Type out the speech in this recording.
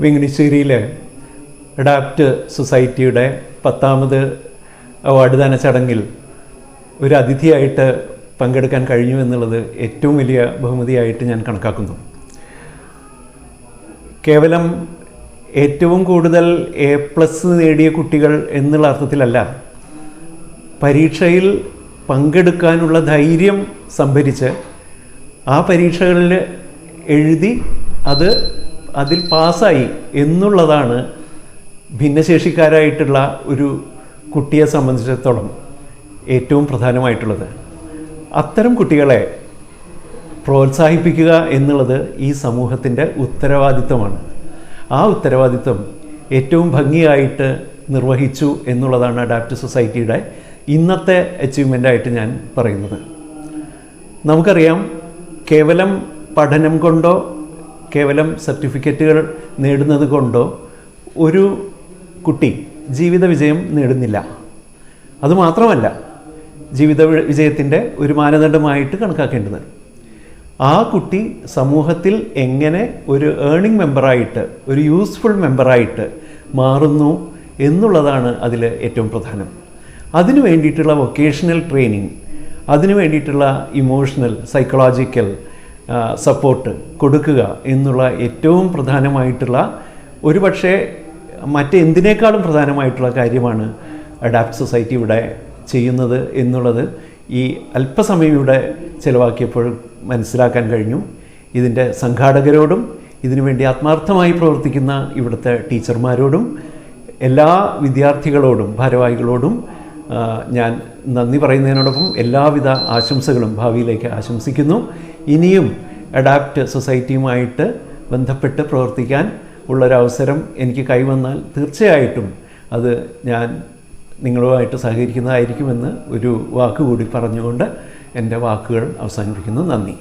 വെങ്ങണിശ്ശേരിയിലെ adapt സൊസൈറ്റിയുടെ പത്താമത് award ദാന ചടങ്ങിൽ ഒരു അതിഥിയായിട്ട് പങ്കെടുക്കാൻ കഴിഞ്ഞു എന്നുള്ളത് ഏറ്റവും വലിയ ബഹുമതിയായിട്ട് ഞാൻ കണക്കാക്കുന്നു. കേവലം ഏറ്റവും കൂടുതൽ എ പ്ലസ് നേടിയ കുട്ടികൾ എന്നുള്ള അർത്ഥത്തിലല്ല പരീക്ഷയിൽ പങ്കെടുക്കാനുള്ള ധൈര്യം സംഭരിച്ച് ആ പരീക്ഷകളിൽ എഴുതി അത് അതിൽ പാസ്സായി എന്നുള്ളതാണ് ഭിന്നശേഷിക്കാരായിട്ടുള്ള ഒരു കുട്ടിയെ സംബന്ധിച്ചിടത്തോളം ഏറ്റവും പ്രധാനമായിട്ടുള്ളത്. അത്തരം കുട്ടികളെ പ്രോത്സാഹിപ്പിക്കുക എന്നുള്ളത് ഈ സമൂഹത്തിന്റെ ഉത്തരവാദിത്വമാണ്. ആ ഉത്തരവാദിത്വം ഏറ്റവും ഭംഗിയായിട്ട് നിർവഹിച്ചു എന്നുള്ളതാണ് അഡാപ്റ്റ് സൊസൈറ്റിയുടെ ഇന്നത്തെ അച്ചീവ്മെന്റായിട്ട് ഞാൻ പറയുന്നത്. നമുക്കറിയാം കേവലം പഠനം കൊണ്ടോ കേവലം സർട്ടിഫിക്കറ്റുകൾ നേടുന്നത് കൊണ്ടോ ഒരു കുട്ടി ജീവിത വിജയം നേടുന്നില്ല. അതുമാത്രമല്ല ജീവിത വിജയത്തിന്റെ ഒരു മാനദണ്ഡമായിട്ട് കണക്കാക്കേണ്ടത്. ആ കുട്ടി സമൂഹത്തിൽ എങ്ങനെ ഒരു ഏണിംഗ് മെമ്പറായിട്ട് ഒരു യൂസ്ഫുൾ മെമ്പറായിട്ട് മാറുന്നു എന്നുള്ളതാണ് അതിൽ ഏറ്റവും പ്രധാനം. അതിനു വേണ്ടിയിട്ടുള്ള വൊക്കേഷണൽ ട്രെയിനിങ് അതിനു വേണ്ടിയിട്ടുള്ള ഇമോഷണൽ സൈക്കോളജിക്കൽ സപ്പോർട്ട് കൊടുക്കുക എന്നുള്ള ഏറ്റവും പ്രധാനമായിട്ടുള്ള ഒരു പക്ഷേ മറ്റെന്തിനേക്കാളും പ്രധാനമായിട്ടുള്ള കാര്യമാണ് അഡാപ്റ്റ് സൊസൈറ്റി ഇവിടെ ചെയ്യുന്നത് എന്നുള്ളത് ഈ അല്പസമയം ഇവിടെ ചിലവാക്കിയപ്പോൾ മനസ്സിലാക്കാൻ കഴിഞ്ഞു. ഇതിന്റെ സംഘാടകരോടും ഇതിനുവേണ്ടി ആത്മാർത്ഥമായി പ്രവർത്തിക്കുന്ന ഇവിടുത്തെ ടീച്ചർമാരോടും എല്ലാ വിദ്യാർത്ഥികളോടും ഭാരവാഹികളോടും ഞാൻ നന്ദി പറയുന്നതിനോടൊപ്പം എല്ലാവിധ ആശംസകളും ഭാവിയിലേക്ക് ആശംസിക്കുന്നു. ഇനിയും അഡാപ്റ്റ് സൊസൈറ്റിയുമായിട്ട് ബന്ധപ്പെട്ട് പ്രവർത്തിക്കാൻ ഉള്ളൊരവസരം എനിക്ക് കൈവന്നാൽ തീർച്ചയായിട്ടും അത് ഞാൻ നിങ്ങളുമായിട്ട് സഹകരിക്കുന്നതായിരിക്കുമെന്ന് ഒരു വാക്കുകൂടി പറഞ്ഞുകൊണ്ട് എന്റെ വാക്കുകൾ അവസാനിപ്പിക്കുന്നു. നന്ദി.